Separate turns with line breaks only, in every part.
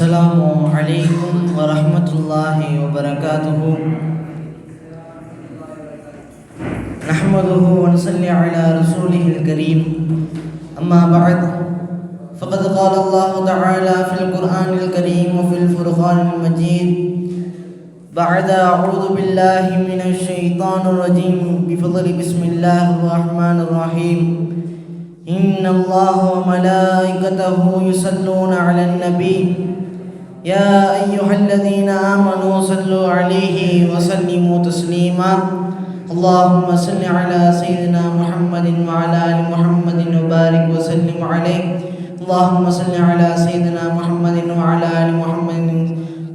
السلام عليكم ورحمة الله وبركاته. نحمده ونصلي على رسوله الكريم. أما بعد فقد قال الله تعالى في القرآن الكريم وفي الفرقان المجيد بعد أعوذ بالله من الشيطان الرجيم بفضل بسم الله الرحمن الرحيم. إن الله وملائكته يصلون على النبي. يا أيها الذين آمنوا صلوا عليه وسلموا تسليما. اللهم صل على سيدنا محمد وعلى آل محمد وبارك وسلم عليه. اللهم صل على سيدنا محمد وعلى آل محمد.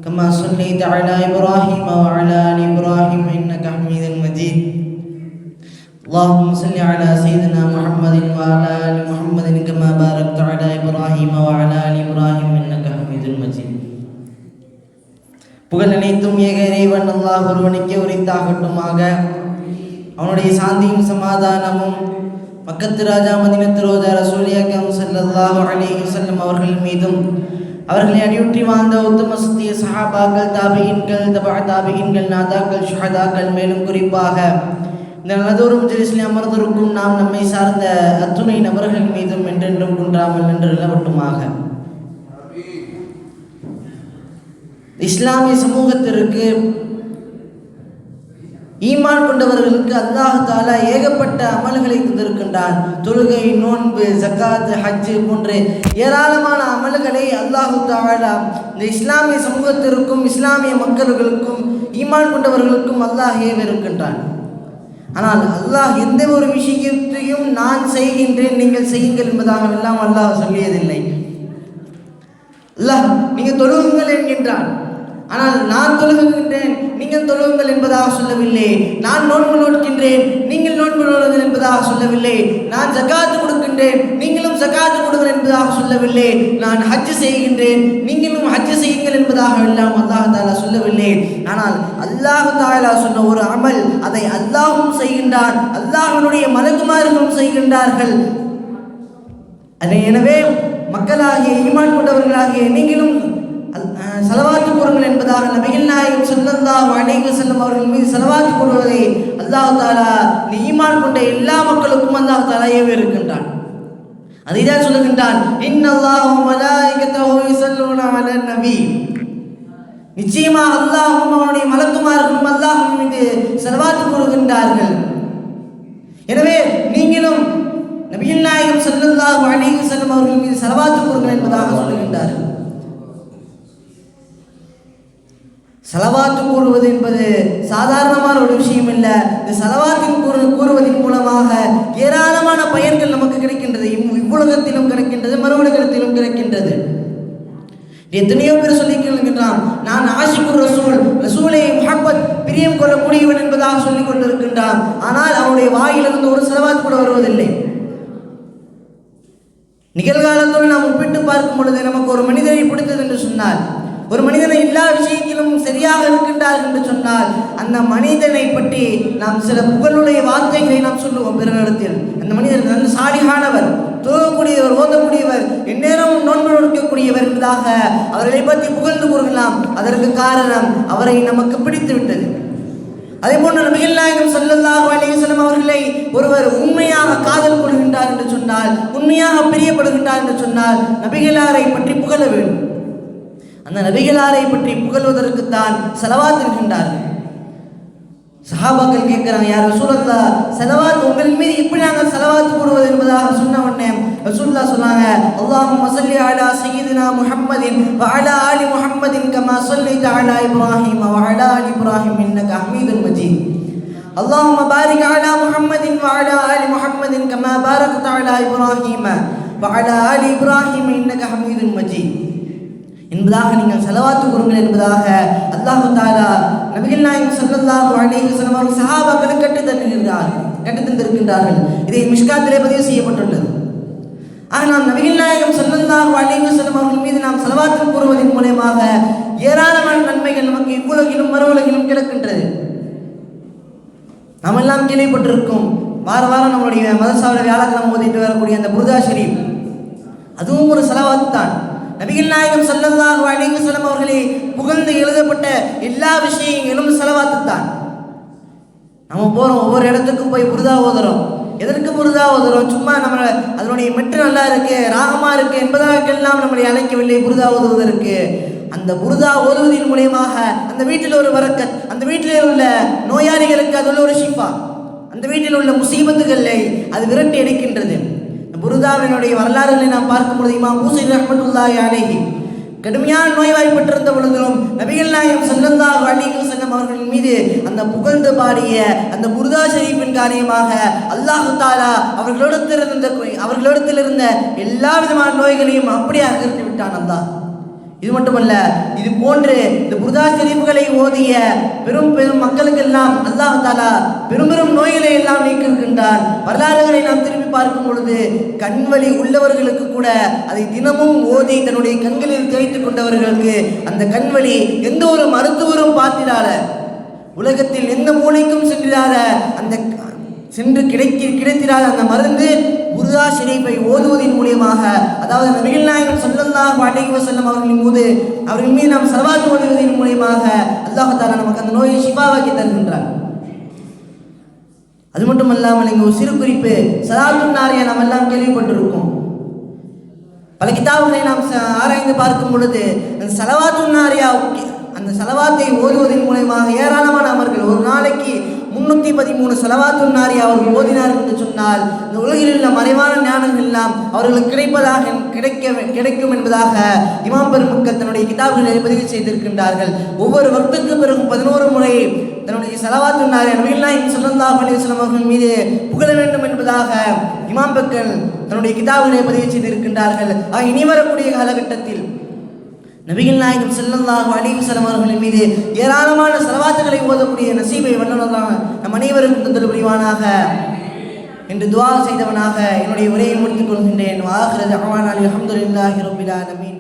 كما صليت على إبراهيم وعلى آل إبراهيم إنك حميد مجيد. اللهم صل على سيدنا محمد وعلى آل محمد كما باركت على إبراهيم وعلى புகழ் ஏக இறைவன் அல்லாஹ் ஒருவனுக்கே உரித்தாகட்டுமாக. அவனுடைய சாந்தியும் சமாதானமும் பக்கத்து ராஜா மதினத்து ரோஜா ரசூலியாக்கம் ஸல்லல்லாஹு அலைஹி வஸல்லம் அவர்கள் மீதும் அவர்களை அடியுற்றி வாழ்ந்த உத்தம சத்திய சஹாபாக்கள் தாபியின்கள் தபா தாபியின்கள் நாதாக்கள் ஷுஹதாக்கள் மேலும் குறிப்பாக இந்த நல்லதோறும் மஜலிஸில் அமர்ந்திருக்கும் நாம் நம்மை சார்ந்த அத்துணை நபர்கள் மீதும் என்றென்றும் குன்றாமல் நின்று நிலவட்டுமாக. இஸ்லாமிய சமூகத்திற்கு ஈமான் கொண்டவர்களுக்கு அல்லாஹால ஏகப்பட்ட அமல்களை தந்திருக்கின்றான். தொழுகை நோன்பு ஜக்காத் ஹஜ்ஜு போன்ற ஏராளமான அமல்களை அல்லாஹு தாலா இந்த இஸ்லாமிய சமூகத்திற்கும் இஸ்லாமிய மக்களுக்கும் ஈமான் கொண்டவர்களுக்கும் அல்லாஹ் ஏவிருக்கின்றான். ஆனால் அல்லாஹ் எந்த ஒரு விஷயத்தையும் நான் செய்கின்றேன் நீங்கள் செய்யுங்கள் என்பதாக எல்லாம் அல்லாஹ் சொல்லியதில்லை. அல்லாஹ் நீங்கள் தொழுகுங்கள் என்கின்றான் ஆனால் நான் தொழுகுகின்றேன் நீங்கள் தொழுகுங்கள் என்பதாக சொல்லவில்லை. நான் நோன்பு நோட்கின்றேன் நீங்கள் நோன்பு நோடுங்கள் என்பதாக சொல்லவில்லை. நான் ஜக்காத்து கொடுக்கின்றேன் நீங்களும் ஜக்காத்து கொடுங்கள் என்பதாக சொல்லவில்லை. நான் ஹஜ் செய்கின்றேன் நீங்களும் ஹஜ் செய்யுங்கள் என்பதாக எல்லாம் அல்லாஹ் தாலா சொல்லவில்லை. ஆனால் அல்லாஹ் தாலா சொன்ன ஒரு அமல் அதை அல்லாஹும் செய்கின்றான் அல்லாஹனுடைய மலக்குமார்களும் செய்கின்றார்கள். அதை எனவே மக்களாகிய ஈமான் கொண்டவர்களாகிய நீங்களும் கூறுங்கள் நபிகள் நாயகம் சொல்லல்லாஹ் வணிக செல்லும் அவர்கள் மீது செலவாத்து கூறுவதை அல்லாஹ் தாலா நீ ஈமான் கொண்ட எல்லா மக்களுக்கும் அல்லாஹ் தாலா ஏவி இருக்கின்றான். அதைதான் சொல்லுகின்றான் இன்னல்லாஹு மலாயிகத்தஹு யுஸல்லூன அலன் நபி. நிச்சயமாக அல்லாஹும் அவனுடைய மலக்குமார்களும் அல்லாஹ் மீது செலவாத்து கூறுகின்றார்கள் எனவே நீங்களும் நபிகள் நாயகம் ஸல்லல்லாஹு அலைஹி செல்லும் அவர்கள் மீது செலவாத்து கூறுங்கள் என்பதாக சொல்லுகின்றார் செலவாத்து கூறுவது என்பது சாதாரணமான ஒரு விஷயம் இல்லை இந்த செலவாத்தின் கூறு கூறுவதன் மூலமாக ஏராளமான பயன்கள் நமக்கு கிடைக்கின்றது. இவ்வுலகத்திலும் கிடைக்கின்றது மறுவுலகத்திலும் கிடைக்கின்றது. எத்தனையோ பேர் சொல்லி கேளுகின்றான் நான் ஆஷிக்குர் ரசூல் ரசூலை முகப்பத் பிரியம் கொள்ளக்கூடியவன் என்பதாக சொல்லிக் கொண்டிருக்கின்றான். ஆனால் அவனுடைய வாயிலிருந்து ஒரு செலவாத் கூட வருவதில்லை. நிகழ்காலத்தோடு நாம் ஒப்பிட்டு பார்க்கும் பொழுது நமக்கு ஒரு மனிதனை பிடித்தது என்று சொன்னால் ஒரு மனிதனை எல்லா விஷயத்திலும் சரியாக இருக்கின்றார் என்று சொன்னால் அந்த மனிதனை பற்றி நாம் சில புகழுடைய வார்த்தைகளை நாம் சொல்லுவோம் பிறரிடத்தில். அந்த மனிதர் நல்ல சாலிகானவர் தூங்கக்கூடியவர் ஓதக்கூடியவர் எந்நேரமும் நோன்பு நோக்கக்கூடியவர் என்பதாக அவர்களை பற்றி புகழ்ந்து கூறலாம். அதற்கு காரணம் அவரை நமக்கு பிடித்து விட்டது அதே போன்று நபிகள் நாயகம் சல்லல்லாஹு அலைஹிஸ்ஸலாம் அவர்களை ஒருவர் உண்மையாக காதல் கொள்கின்றார் என்று சொன்னால் உண்மையாக பிரியப்படுகின்றார் என்று சொன்னால் நபிகளாரை பற்றி புகழ வேண்டும். அந்த நபிகளாரை பற்றி புகழ்வதற்குத்தான் செலவாத் இருக்கின்றார்கள் சஹாபாக்கள் கேட்குறாங்க யார் ரசூலல்லா செலவாத் உங்களின் மீது எப்படி நாங்கள் செலவாத் போடுவது என்பதாக சொன்ன உடனே ரசூல்லா சொன்னாங்க அல்லாஹும் மசல்லி அலா சையீதுனா முஹம்மதின் வஅலா ஆலி முஹம்மதின் கமா ஸல்லைத அலா இப்ராஹிம் வஅலா ஆலி இப்ராஹிம் இன்னக ஹமீதுன் மஜீத் اللهم بارك على محمد وعلى آل محمد كما باركت على إبراهيم وعلى آل إبراهيم إنك حميد مجيد என்பதாக நீங்கள் செலவாத்து கூறுங்கள் என்பதாக அல்லாஹு தாலா நபிகள் நாயகம் சொல்லல்லாஹு அலைஹி வஸல்லம் அவர்கள் சஹாபாக்களுக்கு கட்டுத்தந்திருக்கின்றார்கள் இதை மிஷ்காத்திலே பதிவு செய்யப்பட்டுள்ளது. ஆனால் நபிகள் நாயகம் சொல்லல்லாஹு அலைஹி வஸல்லம் மீது நாம் செலவாத்து கூறுவதன் மூலயமாக ஏராளமான நன்மைகள் நமக்கு இவ்வுலகிலும் மறுவுலகிலும் கிடக்கின்றது. நாம் எல்லாம் கேள்விப்பட்டிருக்கும் வார வாரம் நம்மளுடைய மதசாவில் வியாழக்கிழமை ஓதிட்டு வரக்கூடிய அந்த புருதா அதுவும் ஒரு செலவாத்து தான் நபிகள் நாயகம் செல்லதாக அலைஹி வஸல்லம் அவர்களே புகழ்ந்து எழுதப்பட்ட எல்லா விஷயங்களும் செலவாத்து தான் நம்ம போகிறோம் ஒவ்வொரு இடத்துக்கும் போய் புரிதா ஓதுறோம் எதற்கு புரிதா ஓதுறோம் சும்மா நம்ம அதனுடைய மெட்டு நல்லா இருக்கு ராகமா இருக்கு என்பதற்கெல்லாம் நம்மளை அழைக்கவில்லை புரிதா ஓதுவதற்கு அந்த புரிதா ஓதுவதின் மூலியமாக அந்த வீட்டில் ஒரு வரக்கத் அந்த வீட்டில் உள்ள நோயாளிகளுக்கு அது உள்ள ஒரு ஷிஃபா. அந்த வீட்டில் உள்ள முசீபத்துகளை அது விரட்டி அடிக்கின்றது. இந்த வரலாறுகளை நாம் பார்க்கும் பொழுது இமாம் மூசை ரஹமத்துல்லாஹி அலைஹி கடுமையான நோய்வாய்ப்பட்டிருந்த பொழுதிலும் நபிகள் நாயகம் ஸல்லல்லாஹு அலைஹி வஸல்லம் அவர்களின் மீது அந்த புகழ்ந்து பாடிய அந்த புருதா ஷரீஃபின் காரியமாக அல்லாஹு தாலா அவர்களிடத்தில் இருந்த அவர்களிடத்தில் இருந்த எல்லா விதமான நோய்களையும் அப்படியே அகற்றி விட்டான் அல்லாஹ். இது மட்டுமல்ல இது போன்று இந்த புர்தா ஷரீஃப்களை ஓதிய பெரும் பெரும் மக்களுக்கெல்லாம் அல்லாஹ் தாலா பெரும் பெரும் நோய்களை எல்லாம் நீக்கிருக்கின்றான் வரலாறுகளை நாம் திரும்பி பார்க்கும் பொழுது கண்வழி உள்ளவர்களுக்கு கூட அதை தினமும் ஓதி தன்னுடைய கண்களில் தேய்த்து கொண்டவர்களுக்கு அந்த கண்வழி எந்த ஒரு மருத்துவரும் பார்த்திடாத உலகத்தில் எந்த மூளைக்கும் சென்றிடாத அந்த சென்று கிடைக்க கிடைத்திராத அந்த மருந்து உருதா ஷெரீஃபை ஓதுவதன் மூலியமாக அதாவது அந்த நாயகம் சொல்லல்லா வாடகை செல்லும் அவர்களின் போது அவர்கள் மீது நாம் சலவாத்து ஓதுவதன் மூலியமாக அல்லாஹ் நமக்கு அந்த நோயை சிபாவாக்கி தருகின்றார் அது மட்டும் அல்லாமல் இங்கே ஒரு சிறு குறிப்பு சலாத்து நாரியா நாம் எல்லாம் கேள்விப்பட்டிருக்கோம். பல கிதாபுகளை நாம் ச- ஆராய்ந்து பார்க்கும் பொழுது அந்த சலவாத்து நாரியா அந்த சலவாத்தை ஓதுவதன் மூலயமாக ஏராளமான அமர்கள் ஒரு நாளைக்கு முன்னூற்றி பதிமூணு செலவாத்துனாரி அவர்கள் ஓதினார் என்று சொன்னால் இந்த உலகில் உள்ள மறைவான ஞானங்கள் எல்லாம் அவர்களுக்கு கிடைப்பதாக கிடைக்க கிடைக்கும் என்பதாக இமாம் பெருமக்கள் தன்னுடைய கிதாபுகளை பதிவு செய்திருக்கின்றார்கள். ஒவ்வொரு வக்துக்கு பிறகு பதினோரு முறை தன்னுடைய சலவாத்து நாரி நபிகள் நாயகம் ஸல்லல்லாஹு அவர்கள் மீது புகழ வேண்டும் என்பதாக இமாம் பெக்கள் தன்னுடைய கிதாபுகளை பதிவு செய்திருக்கின்றார்கள். ஆக இனி வரக்கூடிய காலகட்டத்தில் நபிகள் நாயகம் ஸல்லல்லாஹு அலைஹி வஸல்லம் அவர்களின் மீது ஏராளமான செலவாத்துகளை ஓதக்கூடிய நசீபை வல்லனதாக நம் அனைவருக்கும் தந்தல் புரிவானாக என்று துவா செய்தவனாக என்னுடைய உரையை முடித்துக் கொள்கின்றேன். வாஹிர தஅவானா அல்ஹம்துலில்லாஹி ரப்பில் ஆலமீன்.